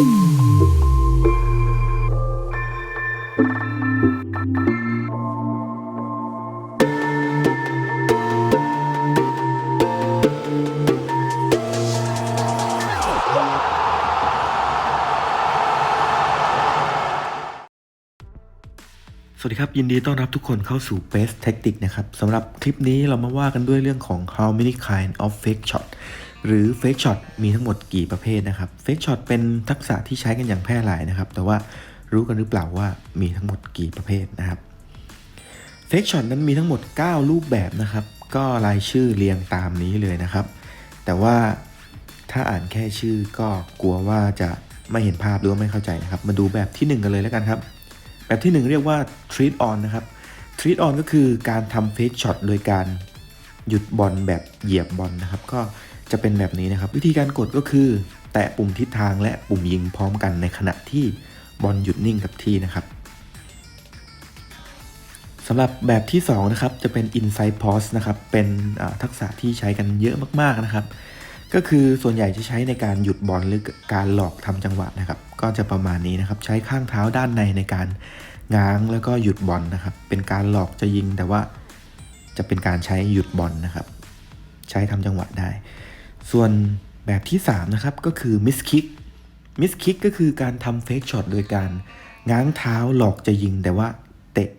สวัสดีครับ ยินดีต้อนรับทุกคนเข้าสู่ Best Tactic นะครับสำหรับคลิปนี้เรามาว่ากันด้วยเรื่องของ how many kind of fake shot หรือ fake shot มีทั้งหมดกี่ประเภทนะครับ fake shot เป็นทักษะที่ใช้กันอย่างแพร่หลายนะครับ แต่ว่ารู้กันหรือเปล่าว่ามีทั้งหมดกี่ประเภทนะครับ fake shot นั้นมีทั้งหมด 9 รูปแบบนะครับ ก็รายชื่อเรียงตามนี้เลยนะครับ แต่ว่าถ้าอ่านแค่ชื่อก็กลัวว่าจะไม่เห็นภาพหรือว่าไม่เข้าใจนะครับ มาดูแบบที่ 1 กันเลยแล้วกันครับ แบบที่ 1 เรียกว่า treat on นะครับ treat on ก็คือการทำ fake shot โดยการหยุดบอลแบบเหยียบบอลนะครับ ก็ จะเป็นแบบนี้นะครับ วิธีการกดก็คือ แตะปุ่มทิศทางและปุ่มยิงพร้อมกันในขณะที่บอลหยุดนิ่งกับที่นะครับสำหรับแบบที่2นะครับจะเป็น inside post นะครับเป็นทักษะที่ใช้กันเยอะมากๆนะครับ ก็คือส่วนใหญ่จะใช้ในการหยุดบอลหรือการหลอกทำจังหวะนะครับ ก็จะประมาณนี้นะครับ ใช้ข้างเท้าด้านในในการง้างแล้วก็หยุดบอลนะครับ เป็นการหลอกจะยิงแต่ว่าจะเป็นการใช้หยุดบอลนะครับ ใช้ทำจังหวะได้ ส่วนแบบที่ 3 นะครับ ก็คือ miss kick miss kick ก็คือการทำ fake shot โดยการง้างเท้าหลอกจะยิงแต่ว่าเตะ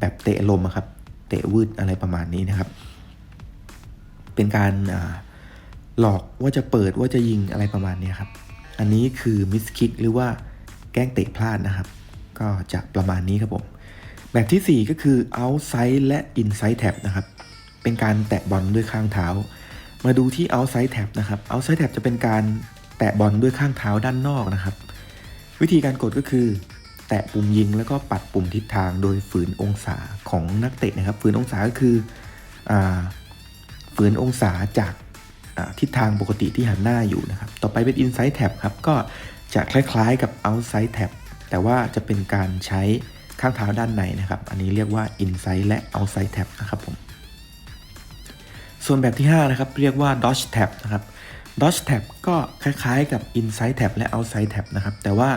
แบบเตะลมครับ เตะวืดอะไรประมาณนี้นะครับ เป็นการหลอกว่าจะเปิดว่าจะยิงอะไรประมาณนี้ครับ อันนี้คือมิสคิกหรือว่าแกล้งเตะพลาดนะครับ ก็จะประมาณนี้ครับผม แบบที่ 4 ก็คือ outside และ inside tap นะครับ เป็นการแตะบอลด้วยข้างเท้า มาดูที่ outside tap นะครับ outside tap จะเป็นการแตะบอลด้วยข้างเท้าด้านนอกนะครับ วิธีการกดก็คือ แตะปุ่มยิงแล้วก็ปัดปุ่มทิศทางโดยฝืนองศาของนักเตะนะครับ ฝืนองศาก็คืออฝืนองศาจากทิศทางปกติที่หันหน้าอยู่นะครับ ต่อไปเป็น inside tab ครับ ก็จะคล้ายๆกับ outside tab แต่ว่าจะเป็นการใช้ข้างเท้าด้านในนะครับ อันนี้เรียกว่า inside และ outside tab นะครับผม ส่วนแบบที่ 5 นะครับ เรียกว่า dodge tab นะครับ dodge tab ก็คล้ายๆกับ inside tab และ outside tab นะครับ แต่ว่า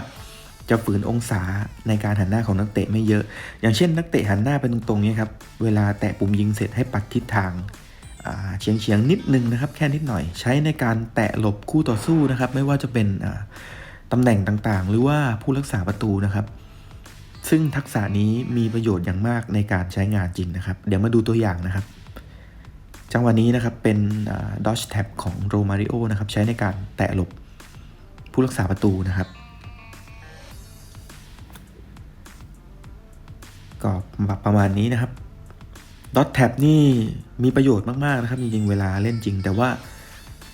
จะฝืนองศาในการหันหน้าของนักเตะไม่เยอะ อย่างเช่น นักเตะหันหน้าไปตรงๆนี้ครับ เวลาแตะปุ่มยิงเสร็จให้ปัดทิศทางเฉียงเฉียงๆนิดนึงนะครับ แค่นิดหน่อย ใช้ในการแตะหลบคู่ต่อสู้นะครับ ไม่ว่าจะเป็นตำแหน่งต่างๆ หรือว่าผู้รักษาประตูนะครับ ซึ่งทักษะนี้มีประโยชน์อย่างมากในการใช้งานจริงนะครับ เดี๋ยวมาดูตัวอย่างนะครับ จังหวะนี้นะครับเป็นดอชแท็บของโรมาริโอนะครับใช้ในการแตะหลบผู้รักษาประตูนะครับ ก็ประมาณนี้นะครับดอทแท็บนี่มีประโยชน์มาก ๆ นะครับจริงๆเวลาเล่นจริง แต่ว่า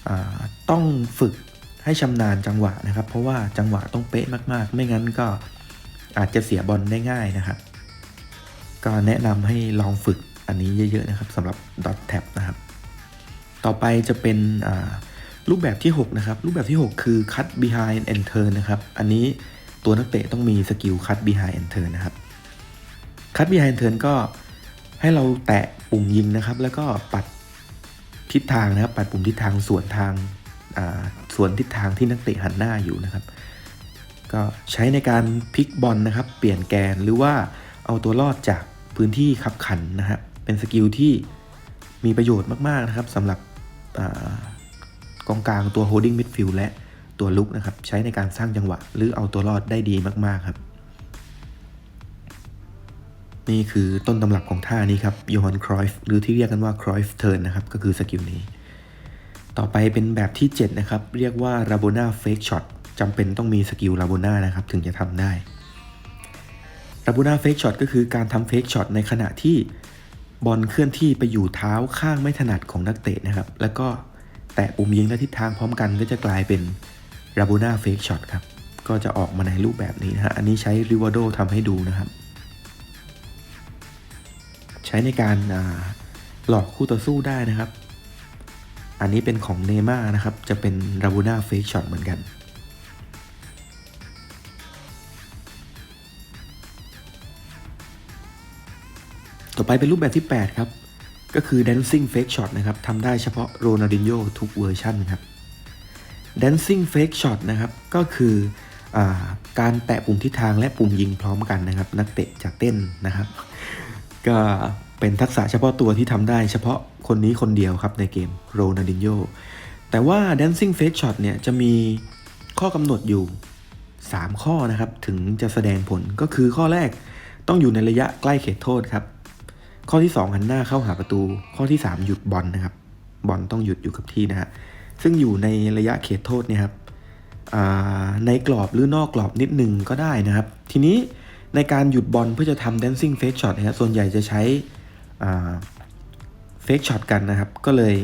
อ่าต้องฝึกให้ชำนาญจังหวะนะครับ เพราะว่าจังหวะต้องเป๊ะมาก ๆ ไม่งั้นก็อาจจะเสียบอลได้ง่ายนะครับ ก็แนะนำให้ลองฝึก อันนี้เยอะๆนะครับสำหรับดอทแท็บนะครับ ต่อไปจะเป็นรูปแบบที่ 6 นะครับ รูปแบบที่ 6 คือ cut behind and turn นะครับ อันนี้ตัวนักเตะต้องมีสกิล cut behind and turn นะครับ cut behind turn ก็ให้เราแตะปุ่มยิงนะครับ แล้วก็ปัดทิศทางนะครับ ปัดปุ่มทิศทางสวนทางอ่าสวนทิศทางที่นักเตะหันหน้าอยู่นะครับ ก็ใช้ในการพลิกบอลนะครับ เปลี่ยนแกนหรือว่าเอาตัวรอดจากพื้นที่ขับขันนะครับ เป็นสกิลที่มีประโยชน์มาก ๆ นะครับสำหรับอกองกลางตัว holding midfield และตัวลุกนะครับ ใช้ในการสร้างจังหวะ หรือเอาตัวรอดได้ดีมาก ๆ ครับ นี่คือต้นตำรับของท่านี้ครับโยฮันครอยฟ์หรือที่เรียกกันว่าครอยฟ์เทิร์นนะครับ ก็คือสกิลนี้ ต่อไปเป็นแบบที่ 7 นะครับ เรียกว่า r a b o n a Fake Shot จำเป็นต้องมีสกิล r a b o n a นะครับ ถึงจะทำได้ r a b o n a Fake Shot ก็คือการทำ Fake Shot ในขณะที่ บอลเคลื่อนที่ไปอยู่เท้าข้างไม่ถนัดของนักเตะนะครับ แล้วก็แตะปุ่มยิงและทิศทางพร้อมกันก็จะกลายเป็น r a b o n a Fake Shot ครับ ก็จะออกมาในรูปแบบนี้นะฮะ อันนี้ใช้ r i v a d o ทำให้ดูนะครับ ใช้ในการหลอกคู่ต่อสู้ได้นะครับ อันนี้เป็นของเนม่านะครับ จะเป็นราบูน่าเฟกช็อตเหมือนกัน อไปเป็นรูปแบบที่ 8 ครับ ก็คือ dancing fake shot นะครับทำได้เฉพาะโรนัลดินโญทุกเวอร์ชันครับ dancing fake shot นะครับ ก็คืออการแตะปุ่มทิศทางและปุ่มยิงพร้อมกันนะครับ นักเตะจะเต้นนะครับ ก็เป็นทักษะเฉพาะตัวที่ทำได้เฉพาะคนนี้คนเดียวครับในเกมโรนัลดินโยแต่ว่า dancing fake shot เนี่ยจะมีข้อกำหนดอยู่ 3 ข้อนะครับ ถึงจะแสดงผลก็คือข้อแรกต้องอยู่ในระยะใกล้เขตโทษครับ ข้อที่ 2 หันหน้าเข้าหาประตู ข้อที่ 3 หยุดบอลนะครับ บอลต้องหยุดอยู่กับที่นะฮะซึ่งอยู่ในระยะเขตโทษเนี่ยครับในกรอบหรือนอกกรอบนิดนึงก็ได้นะครับ ทีนี้ในการหยุดบอลเพื่อจะทำ dancing fake shot นะครับส่วนใหญ่จะใช้ fake shot กันนะครับ ก็เลย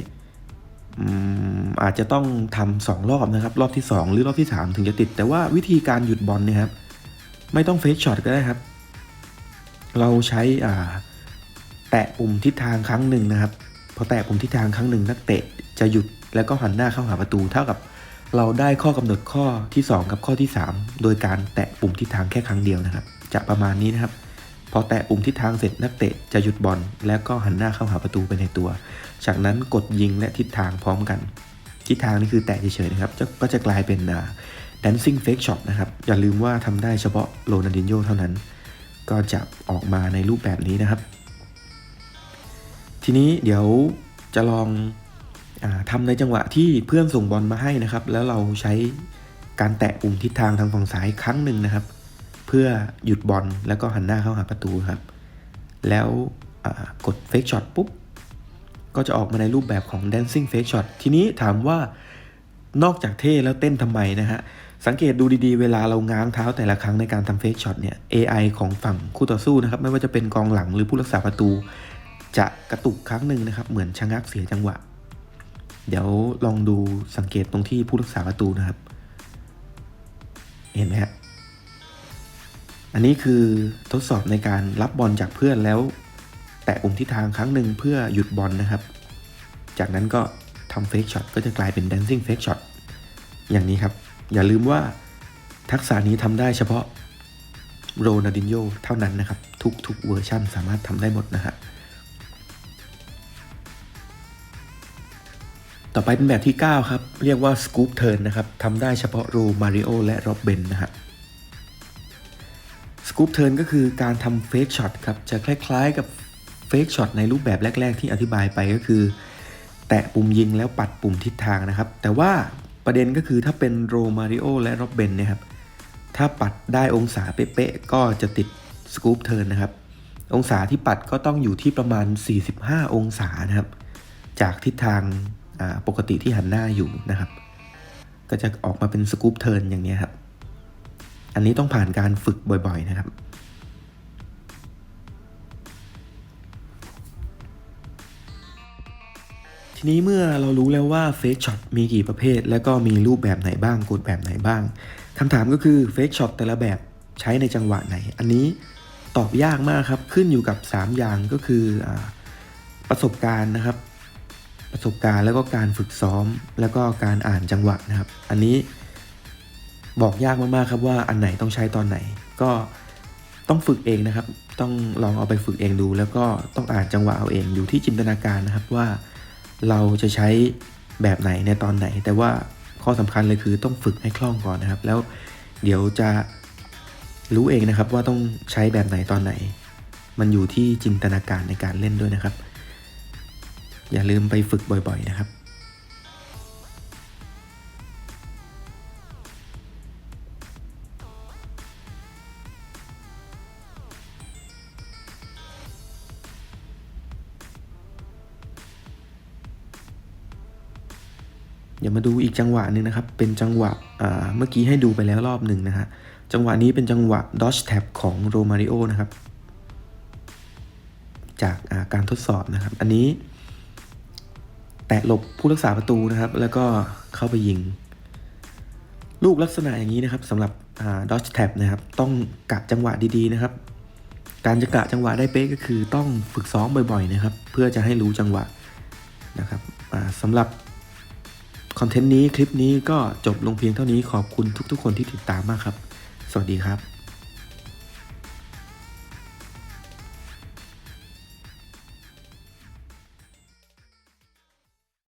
อาจจะต้องทำสองรอบนะครับ รอบที่ 2 หรือรอบที่ 3 ถึงจะติด แต่ว่าวิธีการหยุดบอลเนี่ยครับ ไม่ต้อง fake shot ก็ได้ครับ เราใช้อ่า แตะปุ่มทิศทางครั้งหนึ่งนะครับ พอแตะปุ่มทิศทางครั้งหนึ่งนักเตะจะหยุดแล้วก็หันหน้าเข้าหาประตูเท่ากับ เราได้ข้อกำหนดข้อที่ 2 กับข้อที่ 3 โดยการแตะปุ่มทิศทางแค่ครั้งเดียวนะครับ จะประมาณนี้นะครับ พอแตะปุ่มทิศทางเสร็จนักเตะจะหยุดบอลแล้วก็หันหน้าเข้าหาประตูไปในตัว จากนั้นกดยิงและทิศทางพร้อมกัน ทิศทางนี่คือแตะเฉยๆนะครับก็จะกลายเป็น dancing fake shot นะครับ อย่าลืมว่าทำได้เฉพาะโรนัลดินโญเท่านั้น ก็จะออกมาในรูปแบบนี้นะครับ ทีนี้เดี๋ยวจะลองอาทำในจังหวะที่เพื่อนส่งบอลมาให้นะครับ แล้วเราใช้การแตะปุ่มทิศทางทางฝั่งซ้ายครั้งหนึ่งนะครับ เพื่อหยุดบอลแล้วก็หันหน้าเข้าหาประตูครับ แล้วกด fake shot ปุ๊บก็จะออกมาในรูปแบบของ dancing fake shot ทีนี้ถามว่านอกจากเท่แล้วเต้นทำไมนะฮะ สังเกตดูดีๆ เวลาเราง้างเท้าแต่ละครั้งในการทำ fake shot เนี่ย AI ของฝั่งคู่ต่อสู้นะครับ ไม่ว่าจะเป็นกองหลังหรือผู้รักษาประตู จะกระตุกครั้งหนึ่งนะครับ เหมือนชะงักเสียจังหวะ เดี๋ยวลองดูสังเกตตรงที่ผู้รักษาประตูนะครับ เห็นไหมฮะอันนี้คือทดสอบในการรับบอลจากเพื่อนแล้ว แตะปุ่มทิศทางครั้งหนึ่งเพื่อหยุดบอลนะครับ จากนั้นก็ทำเฟกช็อตก็จะกลายเป็น dancing fake shot อย่างนี้ครับ อย่าลืมว่าทักษะนี้ทำได้เฉพาะโรนัลดินโญเท่านั้นนะครับ ทุกๆเวอร์ชันสามารถทำได้หมดนะฮะ ต่อไปเป็นแบบที่ 9 ครับ เรียกว่า Scoop Turn นะครับทำได้เฉพาะโรมาริโอและร็อบเบนนะฮะ Scoop Turn ก็คือการทำ Fake Shot ครับ จะคล้ายๆกับ Fake Shot ในรูปแบบแรก ๆ ที่อธิบายไปก็คือ แตะปุ่มยิงแล้วปัดปุ่มทิศทางนะครับ แต่ว่าประเด็นก็คือถ้าเป็นโรมาริโอและร็อบเบนเนี่ยครับถ้าปัดได้องศาเป๊ะๆก็จะติด Scoop Turn นนะครับ องศาที่ปัดก็ต้องอยู่ที่ประมาณ 45 องศานะครับ จากทิศทาง ปกติที่หันหน้าอยู่นะครับ ก็จะออกมาเป็นสกู๊ปเทิร์นอย่างนี้ครับ อันนี้ต้องผ่านการฝึกบ่อย ๆ นะครับ ทีนี้เมื่อเรารู้แล้วว่าเฟกช็อตมีกี่ประเภท และก็มีรูปแบบไหนบ้างกฎแบบไหนบ้างคำถามก็คือเฟกช็อตแต่ละแบบใช้ในจังหวะไหน อันนี้ตอบยากมากครับ ขึ้นอยู่กับ 3 อย่างก็คืออประสบการณ์นะครับ ประสบการณ์แล้วก็การฝึกซ้อม แล้วก็การอ่านจังหวะนะครับ อันนี้บอกยากมากๆครับว่าอันไหนต้องใช้ตอนไหน ก็ต้องฝึกเองนะครับ ต้องลองเอาไปฝึกเองดู แล้วก็ต้องอ่านจังหวะเอาเองอยู่ที่จินตนาการนะครับว่าเราจะใช้แบบไหนในตอนไหน แต่ว่าข้อสำคัญเลยคือต้องฝึกให้คล่องก่อนนะครับ แล้วเดี๋ยวจะรู้เองนะครับว่าต้องใช้แบบไหนตอนไหน มันอยู่ที่จินตนาการในการเล่นด้วยนะครับ อย่าลืมไปฝึกบ่อยๆนะครับเดี๋ยวมาดูอีกจังหวะหนึ่งนะครับ เป็นจังหวะเมื่อกี้ให้ดูไปแล้วรอบหนึ่งนะฮะ จังหวะนี้เป็นจังหวะ dodge tap ของโรมาริโอนะครับ จากาการทดสอบนะครับ อันนี้ ตะหลบผู้รักษาประตูนะครับ แล้วก็เข้าไปยิง ลูกลักษณะอย่างนี้นะครับสำหรับดอ่า dodge tap นะครับ ต้องกะจังหวะดีๆนะครับ การจะกะจังหวะได้เป๊ะก็คือต้องฝึกซ้อมบ่อยๆนะครับ เพื่อจะให้รู้จังหวะนะครับสำหรับคอนเทนต์นี้คลิปนี้ก็จบลงเพียงเท่านี้ขอบคุณทุกๆ คนที่ติดตามมากครับ สวัสดีครับ